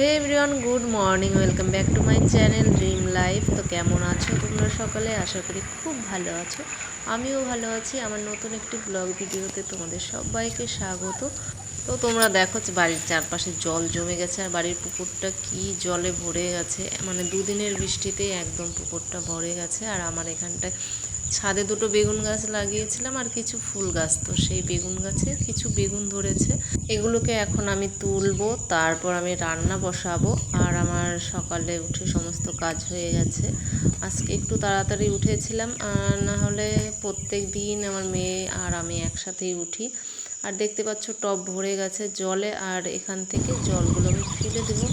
Hey everyone, good morning, welcome back to my channel dream life. তো কেমন আছো তোমরা সকালে? আশা করি খুব ভালো আছো। আমিও ভালো আছি। আমার নতুন একটি ব্লগ ভিডিওতে তোমাদের সবাইকে স্বাগত। তো তোমরা দেখো বাড়ির চারপাশে জল জমে গেছে আর বাড়ির পুকুরটা কি জলে ভরে গেছে। মানে দুদিনের বৃষ্টিতেই একদম পুকুরটা ভরে গেছে। আর আমার এখানটায় ছাদে দুটো বেগুন গাছ লাগিয়েছিলাম আর কিছু ফুল গাছ। তো সেই বেগুন গাছে কিছু বেগুন ধরেছে। এগুলোকে এখন আমি তুলবো, তারপর আমি রান্না বসাবো। আর আমার সকালে উঠে সমস্ত কাজ হয়ে গেছে। আজকে একটু তাড়াতাড়ি উঠেছিলাম, আর না হলে প্রত্যেক দিন আমার মেয়ে আর আমি একসাথেই উঠি। আর দেখতে পাচ্ছ টব ভরে গেছে জলে আর এখান থেকে জলগুলো আমি ফেলে দেবো।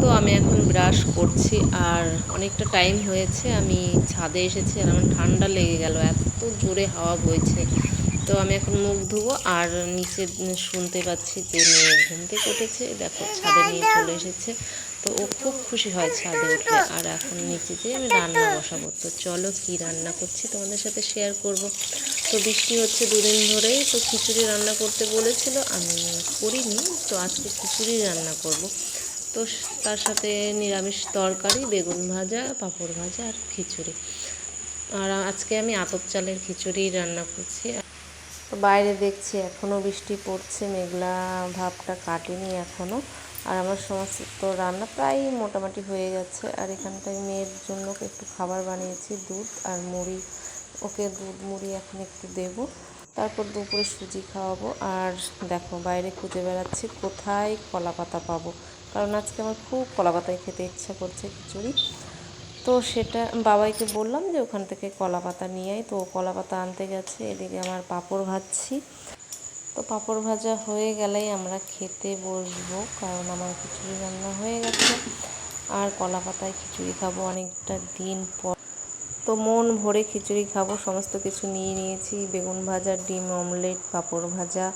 তো আমি এখন ব্রাশ করছি আর অনেকটা টাইম হয়েছে, আমি ছাদে এসেছি আর আমার ঠান্ডা লেগে গেল, এত জোরে হাওয়া বইছে। তো আমি এখন মুখ ধুবো আর নিচে শুনতে পাচ্ছি যে মেয়ে ঘুম থেকে উঠেছে। দেখো, ছাদে নিয়ে চলে এসেছে। তো ও খুব খুশি হয় ছাদে উঠলে আর এখন নিচে যেয়ে আমি রান্না বসাবো। তো চলো কি রান্না করছি তোমাদের সাথে শেয়ার করব। তো বৃষ্টি হচ্ছে দুদিন ধরেই, তো খিচুড়ি রান্না করতে বলেছিল, আমি করিনি। তো আজকে খিচুড়ি রান্না করব। তো তার সাথে নিরামিষ তরকারি, বেগুন ভাজা, পাঁপড় ভাজা আর খিচুড়ি। আর আজকে আমি আতপ চালের খিচুড়ি রান্না করছি। তো বাইরে দেখছি এখনও বৃষ্টি পড়ছে, মেঘলা ভাবটা কাটেনি এখনও আর আমার সমস্ত রান্না প্রায় মোটামুটি হয়ে গেছে আর এখানটায় মেয়ের জন্য একটু খাবার বানিয়েছি, দুধ আর মুড়ি। ওকে দুধ, মুড়ি এখন একটু দেব। তারপর দুপুরে সুজি খাওয়াবো। আর দেখো, বাইরে খুঁজে বেড়াচ্ছি, কোথায় কলা পাতা পাবো? কারণ আজকে আমার খুব কলা পাতায় খেতে ইচ্ছা করছে, খিচুড়ি। তো সেটা বাবাইকে বললাম যে ওখান থেকে কলা পাতা নিয়ে আয়। তো কলা পাতা আনতে গেছে, এদিকে আমার পাঁপড় ভাজছি। তো পাঁপড় ভাজা হয়ে গেলেই আমরা খেতে বসবো, কারণ আমার খিচুড়ি রান্না হয়ে গেছে। আর কলা পাতায় খিচুড়ি খাব অনেকটা দিন পর। তো মন ভরে খিচুড়ি খাব, সমস্ত কিছু নিয়ে নিয়েছি। বেগুন ভাজা, ডিম অমলেট, পাঁপড় ভাজা,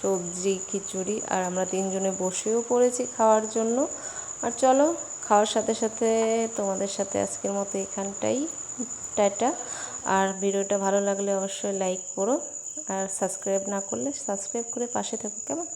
সবজি, খিচুড়ি। আর আমরা তিনজনে বসেও পড়েছি খাওয়ার জন্য। আর চলো খাওয়ার সাথে সাথে তোমাদের সাথে আজকের মতো এখানটাই, টাটা। আর ভিডিওটা ভালো লাগলে অবশ্যই লাইক করো, আর সাবস্ক্রাইব না করলে সাবস্ক্রাইব করে পাশে থাকো, কেমন?